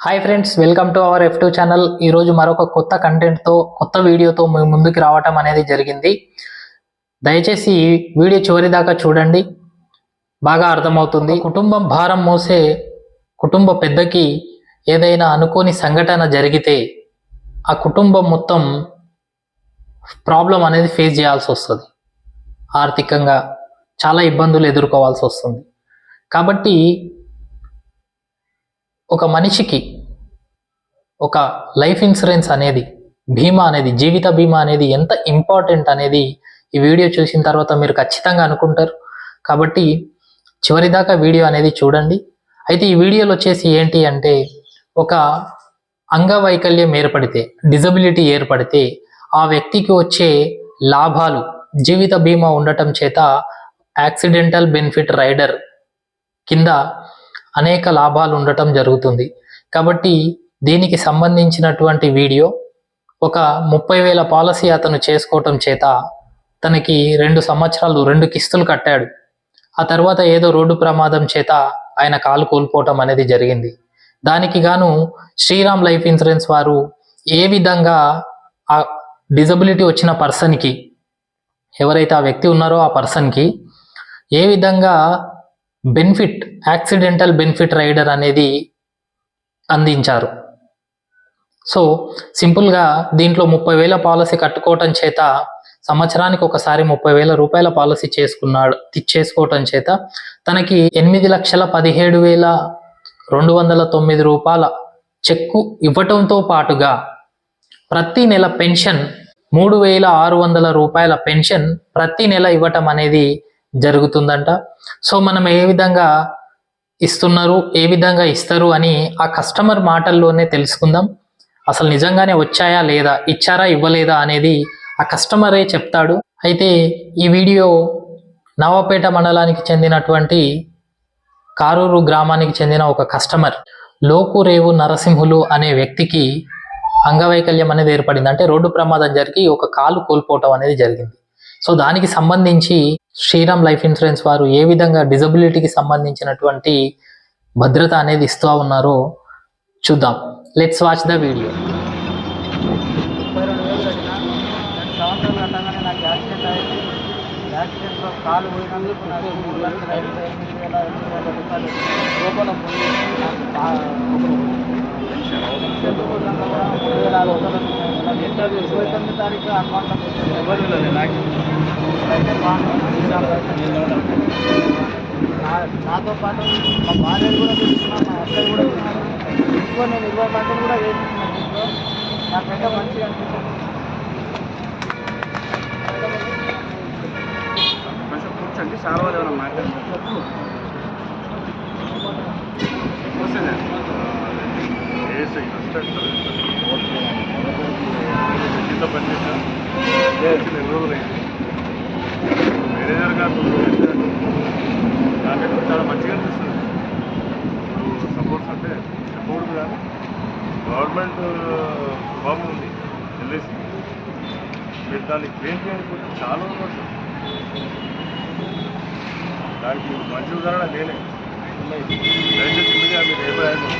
Hi friends welcome to our F two channel ఈరోజు మరొక కొత్త కంటెంట్తో కొత్త వీడియోతో మీ ముందుకు రావటం అనేది జరిగింది. దయచేసి వీడియో చివరి దాకా చూడండి. బాగా అర్థమవుతుంది. కుటుంబం భారం మోసే కుటుంబ పెద్దకి ఏదైనా అనుకోని సంఘటన జరిగితే ఆ కుటుంబం మొత్తం ప్రాబ్లం అనేది ఫేస్ చేయాల్సి వస్తుంది. ఆర్థికంగా చాలా ఇబ్బందులు ఎదుర్కోవాల్సి వస్తుంది. కాబట్టి ఒక మనిషికి ఒక లైఫ్ ఇన్సూరెన్స్ అనేది బీమా అనేది జీవిత బీమా అనేది ఎంత ఇంపార్టెంట్ అనేది ఈ వీడియో చూసిన తర్వాత మీరు ఖచ్చితంగా అనుకుంటారు. కాబట్టి చివరిదాకా వీడియో అనేది చూడండి. అయితే ఈ వీడియోలో వచ్చేసి ఏంటి అంటే ఒక అంగవైకల్యం ఏర్పడితే డిజబిలిటీ ఏర్పడితే ఆ వ్యక్తికి వచ్చే లాభాలు జీవిత బీమా ఉండటం చేత యాక్సిడెంటల్ బెనిఫిట్ రైడర్ కింద అనేక లాభాలు ఉండటం జరుగుతుంది. కాబట్టి దీనికి సంబంధించినటువంటి వీడియో ఒక ముప్పై వేల పాలసీ అతను చేసుకోవటం చేత తనకి రెండు సంవత్సరాలు రెండు కిస్తులు కట్టాడు. ఆ తర్వాత ఏదో రోడ్డు ప్రమాదం చేత ఆయన కాలు కోల్పోవటం అనేది జరిగింది. దానికి గాను శ్రీరామ్ లైఫ్ ఇన్సూరెన్స్ వారు ఏ విధంగా ఆ డిజబిలిటీ వచ్చిన పర్సన్కి ఎవరైతే ఆ వ్యక్తి ఉన్నారో ఆ పర్సన్కి ఏ విధంగా బెనిఫిట్ యాక్సిడెంటల్ బెనిఫిట్ రైడర్ అనేది అందించారు. సో సింపుల్గా దీంట్లో ముప్పై వేల పాలసీ కట్టుకోవటం చేత సంవత్సరానికి ఒకసారి ముప్పై వేల రూపాయల పాలసీ చేసుకున్నాడు చేసుకోవటం చేత తనకి ఎనిమిది లక్షల పదిహేడు వేల రెండు వందల తొమ్మిది రూపాయల చెక్కు ఇవ్వటంతో పాటుగా ప్రతి నెల పెన్షన్ మూడు వేల ఆరు వందల రూపాయల పెన్షన్ ప్రతి నెల ఇవ్వటం అనేది జరుగుతుందంట. సో మనం ఏ విధంగా ఇస్తున్నారు ఏ విధంగా ఇస్తారు అని ఆ కస్టమర్ మాటల్లోనే తెలుసుకుందాం. అసలు నిజంగానే వచ్చాయా లేదా ఇచ్చారా ఇవ్వలేదా అనేది ఆ కస్టమరే చెప్తాడు. అయితే ఈ వీడియో నవాపేట మండలానికి చెందినటువంటి కారూరు గ్రామానికి చెందిన ఒక కస్టమర్ లోకురేవు నరసింహులు అనే వ్యక్తికి అంగవైకల్యం అనేది ఏర్పడింది. అంటే రోడ్డు ప్రమాదం జరిగి ఒక కాలు కోల్పోవటం అనేది జరిగింది. సో దానికి సంబంధించి శ్రీరామ్ లైఫ్ ఇన్సూరెన్స్ వారు ఏ విధంగా డిజబిలిటీకి సంబంధించినటువంటి భద్రత అనేది ఇస్తూ ఉన్నారో చూద్దాం. లెట్స్ వాచ్ ద వీడియో యాక్సిడెంట్లో కాలు పోయినందుకు నాకు మూడు లక్షల ఐదు ఎనిమిది వేల ఎనిమిది వేల రూపాయలు రూపాయలు నాకు మూడు వేల ఆరు వందలు ఇరవై తొమ్మిది తారీఖు అకౌంట్లో ఎవరు అయితే నాతో పాటు మా భార్యను కూడా తీసుకున్నాను మా అక్కలు కూడా ఉన్నారు ఇంకో నేను ఇరవై మందిని కూడా వేసుకున్నాను ఇంట్లో నాకైతే మంచిగా అనిపిస్తుంది కూర్చోండి సార్ వాళ్ళు ఏమైనా ఏసీ కింద పనిచేసా ఎన్ని రోజులు అయింది మేనేజర్ గారు నాకైతే చాలా మంచిగా అనిపిస్తుంది ఇప్పుడు సపోర్ట్స్ అంటే చెప్పకూడదు కానీ గవర్నమెంట్ ఫామ్ ఉంది ఎల్ఐసి. మీరు దాన్ని క్లెయిమ్ చేయకపోతే చాలా పడుతుంది దానికి మంచి ఉదాహరణ నేనే. దయచేసి మీడియా మీరు ఏ ప్రయాణం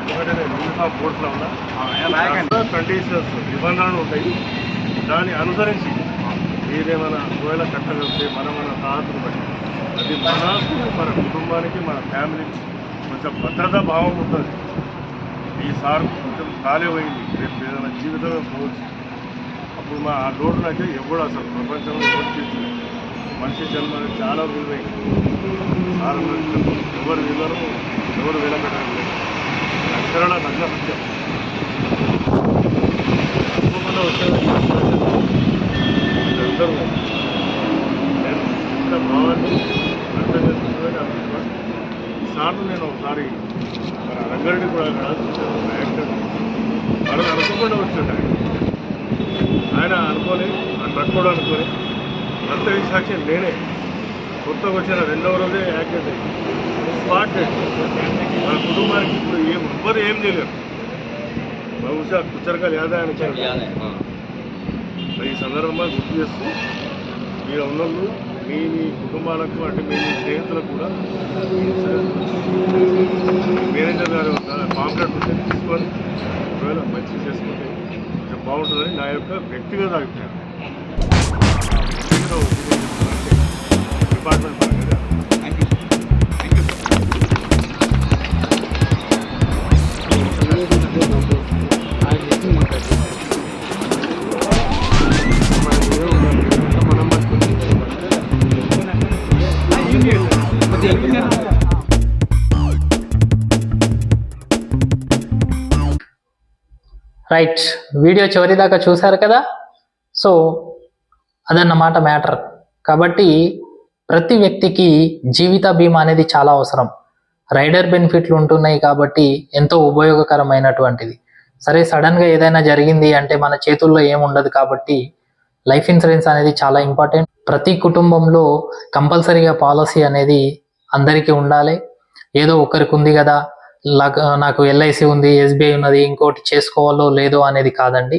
ఎందుకంటే నేను యూనిఫామ్ కోర్సులో ఉన్నా. కండిషన్స్ నిబంధనలు ఉంటాయి. దాన్ని అనుసరించి మీరేమైనా ఒకవేళ కట్టగలిగితే మన మన తాహతులు బట్టి అది మనకు మన కుటుంబానికి మన ఫ్యామిలీకి కొంచెం భద్రతా భావం ఉంటుంది. ఈ సార్ కొంచెం ఖాళీ అయింది రేపు ఏదైనా జీవితమే పోవచ్చు. అప్పుడు మా ఆ రోడ్డు అయితే ఎవడు అసలు ప్రపంచంలో ఎవరు తీర్చలేదు మనిషి జన్మ చాలా విలువైంది సార్ ఎవరు విలువను ఎవరు విలపెట్టడం లేదు అక్షరాల నగ్న సత్యం. రంగారెడ్డి కూడా చూసాను యాక్టర్. వాళ్ళు అనుకోకుండా వచ్చాడు ఆయన ఆయన అనుకోని ఆయన పట్టుకోవడం అనుకోని భర్త సాక్షి నేనే. కొత్తగా వచ్చిన రెండవ రోజే యాక్సిడెంట్ అయింది. స్పాట్ మన కుటుంబానికి ఇప్పుడు ఏం ఎవ్వరు ఏం చేయలేరు. బహుశా కుచ్చరకాలు యాదా అని మరి ఈ సందర్భంగా గుర్తు చేస్తూ మీరు ఉన్నోళ్ళు మీ కుటుంబాలకు అంటే మీ స్నేహితులకు కూడా మేనేజర్ గారు ఉన్నారు కాంట్రాక్ట్ ఉంటే తీసుకొని ఒకవేళ మంచి చేసుకుంటే బాగుంటుందని నా యొక్క వ్యక్తిగత అభిప్రాయం. రైట్ వీడియో చివరి దాకా చూశారు కదా? సో అదన్నమాట మ్యాటర్ కాబట్టి ప్రతి వ్యక్తికి జీవిత బీమా అనేది చాలా అవసరం. రైడర్ బెనిఫిట్లు ఉంటున్నాయి కాబట్టి ఎంతో ఉపయోగకరమైనటువంటిది. సరే సడన్గా ఏదైనా జరిగింది అంటే మన చేతుల్లో ఏముండదు కాబట్టి లైఫ్ ఇన్సూరెన్స్ అనేది చాలా ఇంపార్టెంట్ ప్రతి కుటుంబంలో కంపల్సరీగా పాలసీ అనేది అందరికీ ఉండాలి. ఏదో ఒకరికి ఉంది కదా నాకు ఎల్ఐసి ఉంది ఎస్బీఐ ఉన్నది ఇంకోటి చేసుకోవాలో లేదో అనేది కాదండి.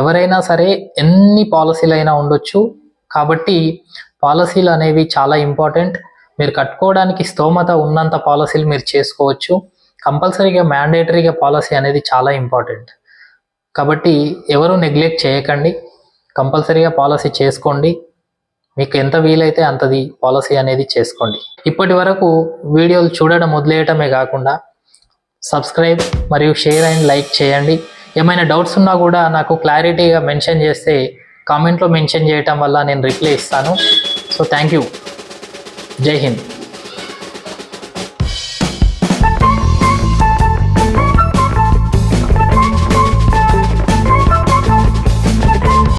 ఎవరైనా సరే ఎన్ని పాలసీలు అయినా ఉండొచ్చు. కాబట్టి పాలసీలు అనేవి చాలా ఇంపార్టెంట్. మీరు కట్టుకోవడానికి స్తోమత ఉన్నంత పాలసీలు మీరు చేసుకోవచ్చు. కంపల్సరీగా మ్యాండేటరీగా పాలసీ అనేది చాలా ఇంపార్టెంట్. కాబట్టి ఎవరు నెగ్లెక్ట్ చేయకండి. కంపల్సరీగా పాలసీ చేసుకోండి. మీకు ఎంత వీలైతే అంతది పాలసీ అనేది చేసుకోండి. ఇప్పటి వరకు వీడియోలు చూడడం వదిలేయటమే కాకుండా సబ్స్క్రైబ్ మరియు షేర్ అండ్ లైక్ చేయండి. ఏమైనా డౌట్స్ ఉన్నా కూడా నాకు క్లారిటీగా మెన్షన్ చేస్తే కామెంట్లో మెన్షన్ చేయటం వల్ల నేను రిప్లై ఇస్తాను. So thank you. జై హింద్.